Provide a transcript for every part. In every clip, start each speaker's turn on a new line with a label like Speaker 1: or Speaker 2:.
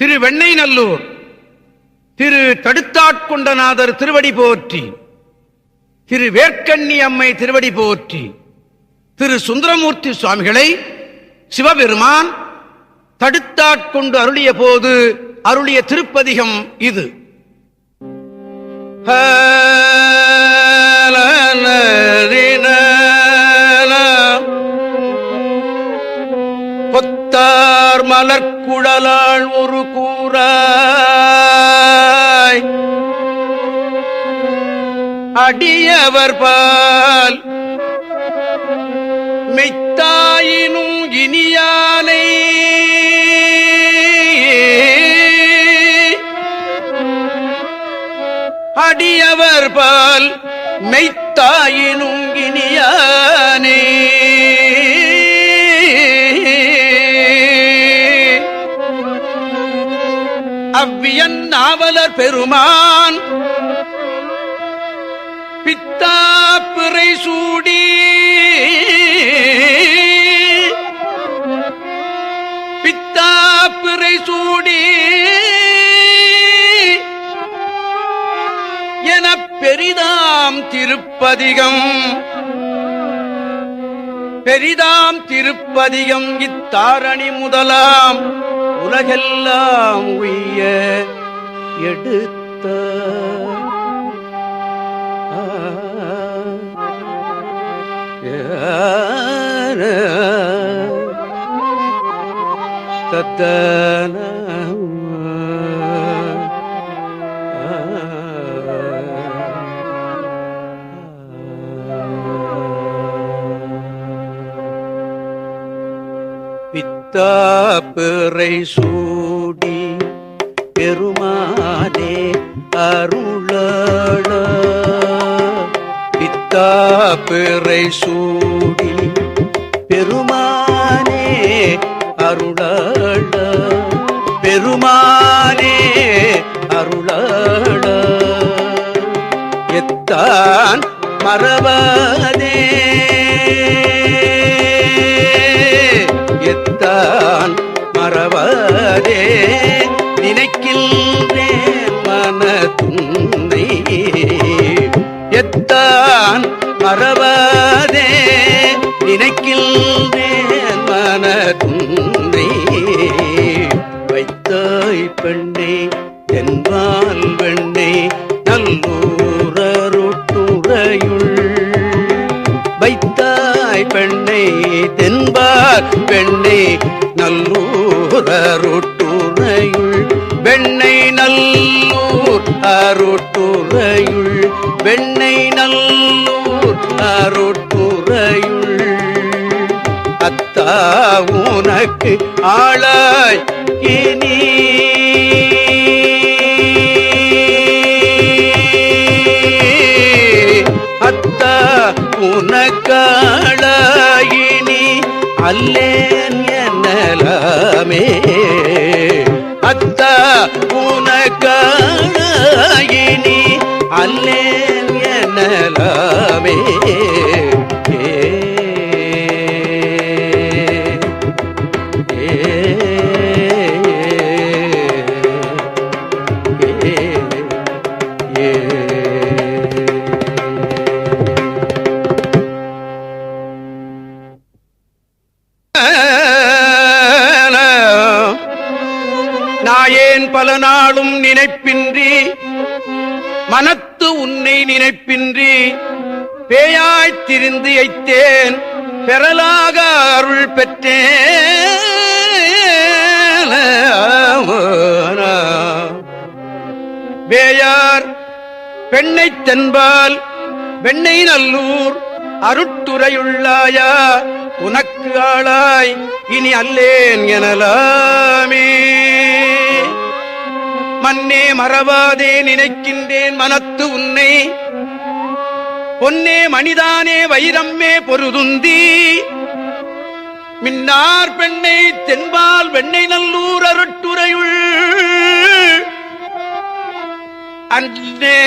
Speaker 1: திரு வெண்ணெய் நல்லூர் திரு தடுத்தாட்கொண்டநாதர் திருவடி போற்றி திரு வேர்க்கண்ணி அம்மை திருவடி போற்றி திரு சுந்தரமூர்த்தி சுவாமிகளை சிவபெருமான் தடுத்தாட்கொண்டு அருளிய போது அருளிய திருப்பதிகம் இது. கொத்தார் குழலாள் ஒரு கூறாய். அடியவர் பால் மெய்த்தாயினும் இனியானை. அடியவர் பால் மெய்த்தாயினும் இனியானே. அவ்வியன் நாவலர் பெருமான். பித்தா பிறை சூடி. பித்தா பிறை சூடி. என பெரிதாம் திருப்பதிகம். பெரிதாம் திருப்பதிகம் இத்தாரணி முதலாம். உலகெல்லாம் உய்ய எடுத்த. தத்தன பித்தாப்பிறை சூடி பெருமானே அருள பித்தாப்பிறை சூடி பெருமானே அருள பெருமானே அருள எத்தான் மறவதே மறவான் மறவாதே. நினைக்கின்றேன் மனதுன்னை. எத்தான் மறவாதே. நினைக்கின்றேன் மனதுன்னை. வைத்தாய் பெண்ணே என்பால் பெண்ணே பெண்ணே தென்பார் பெண்ணே நல்லூர் அருட்டுரையுள் வெண்ணை நல்லூர் அருட்டுரையுள் வெண்ணை நல்லூர் அருட்டுரையுள் அத்தா உனக்கு ஆளாய் இனி. உனக்கா அல்லேன் என்னலாமே நாயேன் பல நாளும் நினைப்பின்றி மனத்து உன்னை நினைப்பின்றி பேயாய்த் திரிந்து எய்த்தேன் பெறலாக அருள் பெற்றேன். வேயார் பெண்ணை தென்பால் வெண்ணை நல்லூர் அருட்டுரையுள்ளாயா உனக்கு ஆளாய் இனி அல்லேன் எனலாமே. மன்னே மறவாதே நினைக்கின்றேன் மனத்து உன்னை. பொன்னே மணிதானே வைரம்மே பொருதுந்தி. மின்னார் பெண்ணை தென்பால் வெண்ணை நல்லூர் அருட்டுரையுள் அன்றே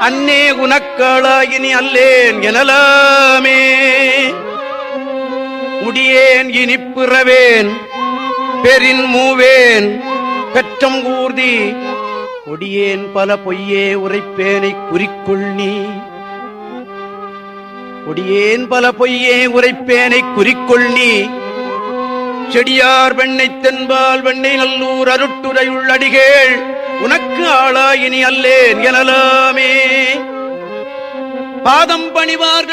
Speaker 1: அன்னே உனக்காளாயினி அல்லேன் எனலாமே. உடியேன் இனி பிறவேன் பெரின் மூவேன் பெற்றம் கூர்தி கொடியேன் பல பொய்யே உரைப்பேனை குறிக்குள் நீ. கொடியேன் பல பொய்யே உரைப்பேனை குறிக்குள் நீ. செடியார் வெண்ணை தென்பால் வெண்ணை நல்லூர் அருட்டுரையுள்ளடிகேள் உனக்கு ஆளாயினி அல்லேன் எனலாமே. பாதம் பணிவார்கள்